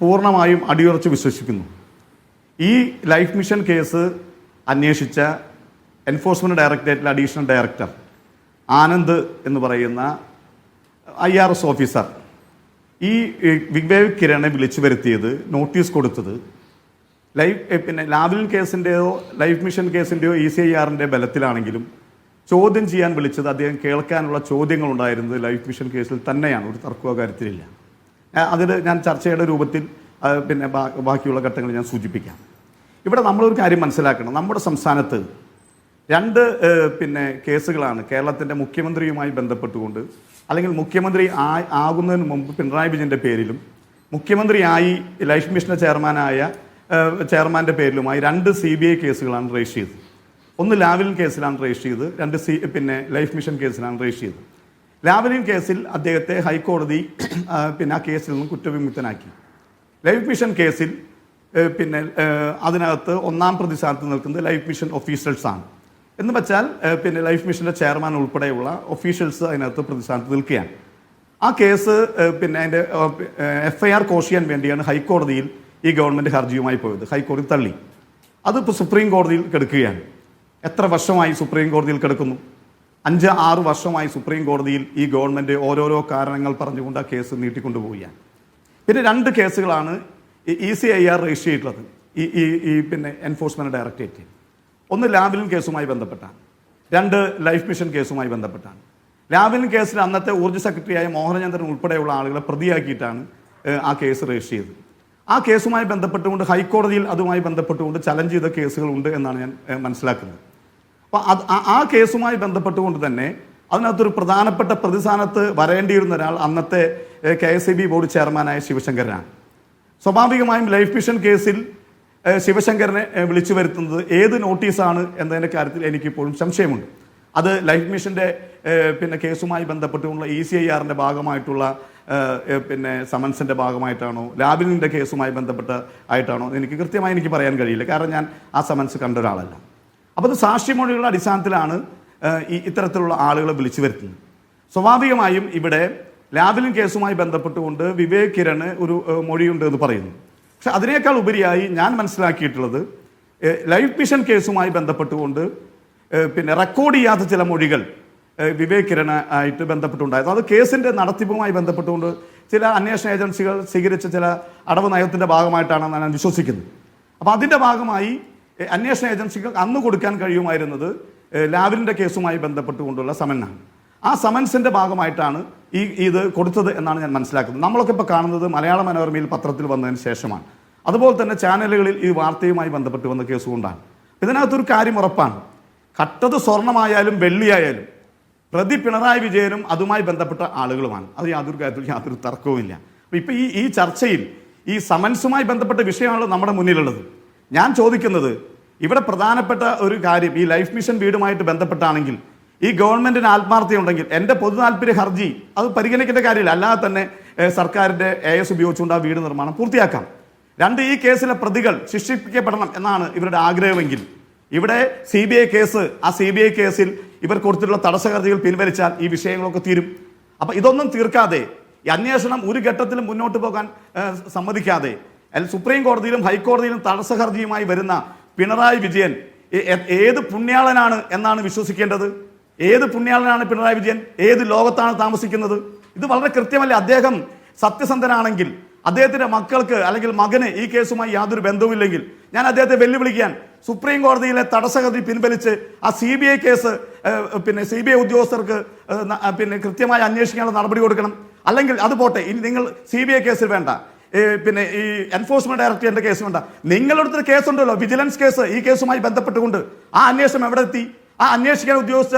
പൂർണമായും അടിയുറച്ച് വിശ്വസിക്കുന്നു. ഈ ലൈഫ് മിഷൻ കേസ് അന്വേഷിച്ച എൻഫോഴ്സ്മെന്റ് ഡയറക്ടറേറ്റിലെ അഡീഷണൽ ഡയറക്ടർ ആനന്ദ് എന്ന് പറയുന്ന ഐ ആർ എസ് ഓഫീസർ ഈ വിഗ്വേവ് കിരണെ വിളിച്ചു വരുത്തിയത് നോട്ടീസ് കൊടുത്തത് ലൈഫ് പിന്നെ ലാവലിൻ കേസിന്റെയോ ലൈഫ് മിഷൻ കേസിന്റെയോ ഇ സി ഐ ആറിന്റെ ബലത്തിലാണെങ്കിലും ചോദ്യം ചെയ്യാൻ വിളിച്ചത് അദ്ദേഹം കേൾക്കാനുള്ള ചോദ്യങ്ങളുണ്ടായിരുന്നത് ലൈഫ് മിഷൻ കേസിൽ തന്നെയാണ്. ഒരു തർക്കമോ കാര്യത്തിലില്ല. അതിൽ ഞാൻ ചർച്ചയുടെ രൂപത്തിൽ പിന്നെ ബാക്കിയുള്ള ഘട്ടങ്ങൾ ഞാൻ സൂചിപ്പിക്കാം. ഇവിടെ നമ്മളൊരു കാര്യം മനസ്സിലാക്കണം. നമ്മുടെ സംസ്ഥാനത്ത് രണ്ട് പിന്നെ കേസുകളാണ് കേരളത്തിന്റെ മുഖ്യമന്ത്രിയുമായി ബന്ധപ്പെട്ടുകൊണ്ട് അല്ലെങ്കിൽ മുഖ്യമന്ത്രി ആ ആകുന്നതിന് മുമ്പ് പിണറായി വിജയന്റെ പേരിലും മുഖ്യമന്ത്രിയായി ലൈഫ് മിഷന്റെ ചെയർമാനായ ചെയർമാന്റെ പേരിലുമായി രണ്ട് സി ബി ഐ കേസുകളാണ് രജിസ്റ്റർ ചെയ്തത്. ഒന്ന് ലാവലിൻ കേസിലാണ് രജിസ്റ്റർ ചെയ്ത് രണ്ട് സി പിന്നെ ലൈഫ് മിഷൻ കേസിലാണ് രജിസ്റ്റർ ചെയ്തത്. ലാവലിൻ കേസിൽ അദ്ദേഹത്തെ ഹൈക്കോടതി പിന്നെ ആ കേസിൽ നിന്നും കുറ്റവിമുക്തനാക്കി. ലൈഫ് മിഷൻ കേസിൽ പിന്നെ അതിനകത്ത് ഒന്നാം പ്രതിസ്ഥാനത്ത് നിൽക്കുന്നത് ലൈഫ് മിഷൻ ഒഫീഷ്യൽസ് ആണ്. എന്ന് വെച്ചാൽ പിന്നെ ലൈഫ് മിഷന്റെ ചെയർമാൻ ഉൾപ്പെടെയുള്ള ഒഫീഷ്യൽസ് അതിനകത്ത് പ്രതിസ്ഥാനത്ത് നിൽക്കുകയാണ്. ആ കേസ് പിന്നെ അതിന്റെ എഫ് ഐ ആർ കോഷ് ചെയ്യാൻ വേണ്ടിയാണ് ഹൈക്കോടതിയിൽ ഈ ഗവൺമെന്റ് ഹർജിയുമായി പോയത്. ഹൈക്കോടതി തള്ളി. അതിപ്പോൾ സുപ്രീം കോടതിയിൽ കിടക്കുകയാണ്. എത്ര വർഷമായി സുപ്രീം കോടതിയിൽ കിടക്കുന്നു? അഞ്ച് ആറ് വർഷമായി സുപ്രീം കോടതിയിൽ ഈ ഗവൺമെന്റ് ഓരോരോ കാരണങ്ങൾ പറഞ്ഞുകൊണ്ട് ആ കേസ് നീട്ടിക്കൊണ്ടുപോവുകയാണ്. പിന്നെ രണ്ട് കേസുകളാണ് E C I R register ചെയ്തിട്ടുള്ളത് ഈ ഈ ഈ പിന്നെ എൻഫോഴ്സ്മെന്റ് ഡയറക്ടറേറ്റ്. ഒന്ന് ലാവിലിൻ കേസുമായി ബന്ധപ്പെട്ടാണ്. രണ്ട് ലൈഫ് മിഷൻ കേസുമായി ബന്ധപ്പെട്ടാണ്. ലാവിലിൻ കേസിൽ അന്നത്തെ ഊർജ സെക്രട്ടറിയായ മോഹനചന്ദ്രൻ ഉൾപ്പെടെയുള്ള ആളുകളെ പ്രതിയാക്കിയിട്ടാണ് ആ കേസ് രജിസ്റ്റർ ചെയ്തത് ആ കേസുമായി ബന്ധപ്പെട്ടുകൊണ്ട് ഹൈക്കോടതിയിൽ അതുമായി ബന്ധപ്പെട്ടുകൊണ്ട് ചലഞ്ച് ചെയ്ത കേസുകളുണ്ട് എന്നാണ് ഞാൻ മനസ്സിലാക്കുന്നത്. അപ്പോൾ അത് ആ- കേസുമായി ബന്ധപ്പെട്ടുകൊണ്ട് തന്നെ അതിനകത്തൊരു പ്രധാനപ്പെട്ട പ്രതിസ്ഥാനത്ത് വരേണ്ടിയിരുന്ന ഒരാൾ അന്നത്തെ K S E B board ചെയർമാനായ ശിവശങ്കരനാണ്. സ്വാഭാവികമായും ലൈഫ് മിഷൻ കേസിൽ ശിവശങ്കരനെ വിളിച്ചു വരുത്തുന്നത് ഏത് നോട്ടീസാണ് എന്നതിന്റെ കാര്യത്തിൽ എനിക്കിപ്പോഴും സംശയമുണ്ട്. അത് ലൈഫ് മിഷന്റെ പിന്നെ കേസുമായി ബന്ധപ്പെട്ടുള്ള ഇ സി ഐ ആറിന്റെ ഭാഗമായിട്ടുള്ള പിന്നെ സമൻസിന്റെ ഭാഗമായിട്ടാണോ ലാബിനിന്റെ കേസുമായി ബന്ധപ്പെട്ട് ആയിട്ടാണോ എനിക്ക് കൃത്യമായി എനിക്ക് പറയാൻ കഴിയില്ല. കാരണം ഞാൻ ആ സമൻസ് കണ്ട ഒരാളല്ല. അപ്പോൾ അത് സാക്ഷിമൊഴികളുടെ അടിസ്ഥാനത്തിലാണ് ഈ ഇത്തരത്തിലുള്ള ആളുകളെ വിളിച്ചു വരുത്തുന്നത്. സ്വാഭാവികമായും ഇവിടെ ലാവലിൻ കേസുമായി ബന്ധപ്പെട്ടുകൊണ്ട് വിവേക് കിരണ് ഒരു മൊഴിയുണ്ട് എന്ന് പറയുന്നു. പക്ഷെ അതിനേക്കാൾ ഉപരിയായി ഞാൻ മനസ്സിലാക്കിയിട്ടുള്ളത് ലൈഫ് മിഷൻ കേസുമായി ബന്ധപ്പെട്ടുകൊണ്ട് പിന്നെ റെക്കോർഡ് ചെയ്യാത്ത ചില മൊഴികൾ വിവേക് കിരൺ ആയിട്ട് ബന്ധപ്പെട്ടുണ്ടായിരുന്നു. അത് കേസിന്റെ നടത്തിപ്പുമായി ബന്ധപ്പെട്ടുകൊണ്ട് ചില അന്വേഷണ ഏജൻസികൾ സ്വീകരിച്ച ചില അടവ് നയത്തിന്റെ ഭാഗമായിട്ടാണ് ഞാൻ വിശ്വസിക്കുന്നത്. അപ്പോൾ അതിന്റെ ഭാഗമായി അന്വേഷണ ഏജൻസികൾക്ക് അന്ന് കൊടുക്കാൻ കഴിയുമായിരുന്നത് ലാവിലിന്റെ കേസുമായി ബന്ധപ്പെട്ടുകൊണ്ടുള്ള സമനാണ് ആ സമൻസിന്റെ ഭാഗമായിട്ടാണ് ഈ ഇത് കൊടുത്തത് എന്നാണ് ഞാൻ മനസ്സിലാക്കുന്നത്. നമ്മളൊക്കെ ഇപ്പോൾ കാണുന്നത് മലയാള മനോരമയിൽ പത്രത്തിൽ വന്നതിന് ശേഷമാണ്. അതുപോലെ തന്നെ ചാനലുകളിൽ ഈ വാർത്തയുമായി ബന്ധപ്പെട്ട് വന്ന കേസ് കൊണ്ടാണ്. ഇതിനകത്തൊരു കാര്യം ഉറപ്പാണ്. കട്ടത് സ്വർണമായാലും വെള്ളിയായാലും പ്രതി പിണറായി വിജയനും അതുമായി ബന്ധപ്പെട്ട ആളുകളുമാണ്. അത് യാതൊരു കാര്യത്തിലും യാതൊരു തർക്കവുമില്ല. അപ്പം ഇപ്പം ഈ ഈ ചർച്ചയിൽ ഈ സമൻസുമായി ബന്ധപ്പെട്ട വിഷയമാണല്ലോ നമ്മുടെ മുന്നിലുള്ളത്. ഞാൻ ചോദിക്കുന്നത് ഇവിടെ പ്രധാനപ്പെട്ട ഒരു കാര്യം ഈ ലൈഫ് മിഷൻ വീടുമായിട്ട് ബന്ധപ്പെട്ടാണെങ്കിൽ ഈ ഗവൺമെന്റിന് ആത്മാർത്ഥതയുണ്ടെങ്കിൽ എന്റെ പൊതു താല്പര്യ ഹർജി അത് പരിഗണിക്കേണ്ട കാര്യമില്ല. അല്ലാതെ തന്നെ സർക്കാരിന്റെ എ എസ് ഉപയോഗിച്ചുകൊണ്ട് ആ വീട് നിർമ്മാണം പൂർത്തിയാക്കാം. രണ്ട് ഈ കേസിലെ പ്രതികൾ ശിക്ഷിപ്പിക്കപ്പെടണം എന്നാണ് ഇവരുടെ ആഗ്രഹമെങ്കിൽ ഇവിടെ സി ബി ഐ കേസ് ആ സി ബി ഐ കേസിൽ ഇവർ കൊടുത്തിട്ടുള്ള തടസ്സഹർജികൾ പിൻവലിച്ചാൽ ഈ വിഷയങ്ങളൊക്കെ തീരും. അപ്പൊ ഇതൊന്നും തീർക്കാതെ ഈ അന്വേഷണം ഒരു ഘട്ടത്തിലും മുന്നോട്ട് പോകാൻ സമ്മതിക്കാതെ അല്ല സുപ്രീം കോടതിയിലും ഹൈക്കോടതിയിലും തടസ്സ ഹർജിയുമായി വരുന്ന പിണറായി വിജയൻ ഏത് പുണ്യാളനാണ് എന്നാണ് വിശ്വസിക്കേണ്ടത്? ഏത് പുണ്യാളനാണ് പിണറായി വിജയൻ? ഏത് ലോകത്താണ് താമസിക്കുന്നത്? ഇത് വളരെ കൃത്യമല്ലേ? അദ്ദേഹം സത്യസന്ധനാണെങ്കിൽ അദ്ദേഹത്തിന്റെ മക്കൾക്ക് അല്ലെങ്കിൽ മകന് ഈ കേസുമായി യാതൊരു ബന്ധവുമില്ലെങ്കിൽ ഞാൻ അദ്ദേഹത്തെ വെല്ലുവിളിക്കാൻ സുപ്രീം കോടതിയിലെ തടസ്സഗതി പിൻവലിച്ച് ആ സി ബി ഐ കേസ് പിന്നെ സി ബി ഐ ഉദ്യോഗസ്ഥർക്ക് പിന്നെ കൃത്യമായി അന്വേഷിക്കാനുള്ള നടപടി കൊടുക്കണം. അല്ലെങ്കിൽ അത് പോട്ടെ ഇനി നിങ്ങൾ സി ബി ഐ കേസിൽ വേണ്ട. പിന്നെ ഈ എൻഫോഴ്സ്മെന്റ് ഡയറക്ടറേറ്റിന്റെ കേസ് വേണ്ട നിങ്ങളുടെ കേസുണ്ടല്ലോ വിജിലൻസ് കേസ് ഈ കേസുമായി ബന്ധപ്പെട്ടുകൊണ്ട്. ആ അന്വേഷണം എവിടെ എത്തി? ആ അന്വേഷിക്കാൻ ഉദ്യോഗസ്ഥ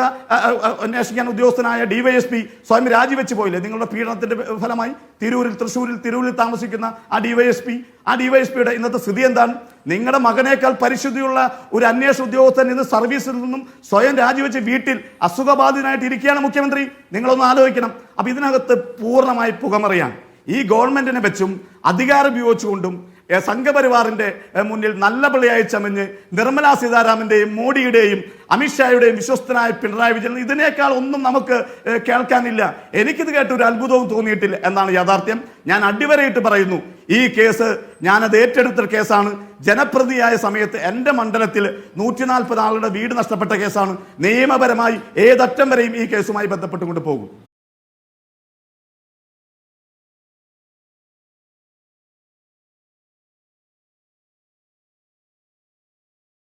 അന്വേഷിക്കാൻ ഉദ്യോഗസ്ഥനായ ഡിവൈഎസ്പി സ്വയം രാജിവെച്ച് പോയില്ലേ? നിങ്ങളുടെ പീഡനത്തിന്റെ ഫലമായി തിരൂരിൽ തൃശ്ശൂരിൽ തിരൂരിൽ താമസിക്കുന്ന ആ ഡിവൈഎസ്പി ആ ഡിവൈഎസ്പിയുടെ ഇന്നത്തെ സ്ഥിതി എന്താണ്? നിങ്ങളുടെ മകനേക്കാൾ പരിശുദ്ധിയുള്ള ഒരു അന്വേഷണ ഉദ്യോഗസ്ഥൻ ഇന്ന് സർവീസിൽ നിന്നും സ്വയം രാജിവെച്ച് വീട്ടിൽ അസുഖബാധിതനായിട്ട് ഇരിക്കുകയാണ് മുഖ്യമന്ത്രി. നിങ്ങളൊന്ന് ആലോചിക്കണം. അപ്പൊ ഇതിനകത്ത് പൂർണമായി പുകമറിയാണ്. ഈ ഗവൺമെന്റിനെ വെച്ചും അധികാരം ഉപയോഗിച്ചുകൊണ്ടും സംഘപരിവാറിന്റെ മുന്നിൽ നല്ല പിള്ളയായി ചമഞ്ഞ് നിർമ്മലാ സീതാരാമന്റെയും മോഡിയുടെയും അമിത്ഷായുടെയും വിശ്വസ്തനായ പിണറായി വിജയൻ ഇതിനേക്കാൾ ഒന്നും നമുക്ക് കേൾക്കാനില്ല. എനിക്കിത് കേട്ട് ഒരു അത്ഭുതവും തോന്നിയിട്ടില്ല എന്നാണ് യാഥാർത്ഥ്യം. ഞാൻ അടിവരയിട്ട് പറയുന്നു ഈ കേസ് ഞാനത് ഏറ്റെടുത്ത കേസാണ്. ജനപ്രതിയായ സമയത്ത് എന്റെ മണ്ഡലത്തിൽ നൂറ്റി നാൽപ്പത് ആളുടെ വീട് നഷ്ടപ്പെട്ട കേസാണ്. നിയമപരമായി ഏതറ്റം വരെയും ഈ കേസുമായി ബന്ധപ്പെട്ടുകൊണ്ട് പോകും.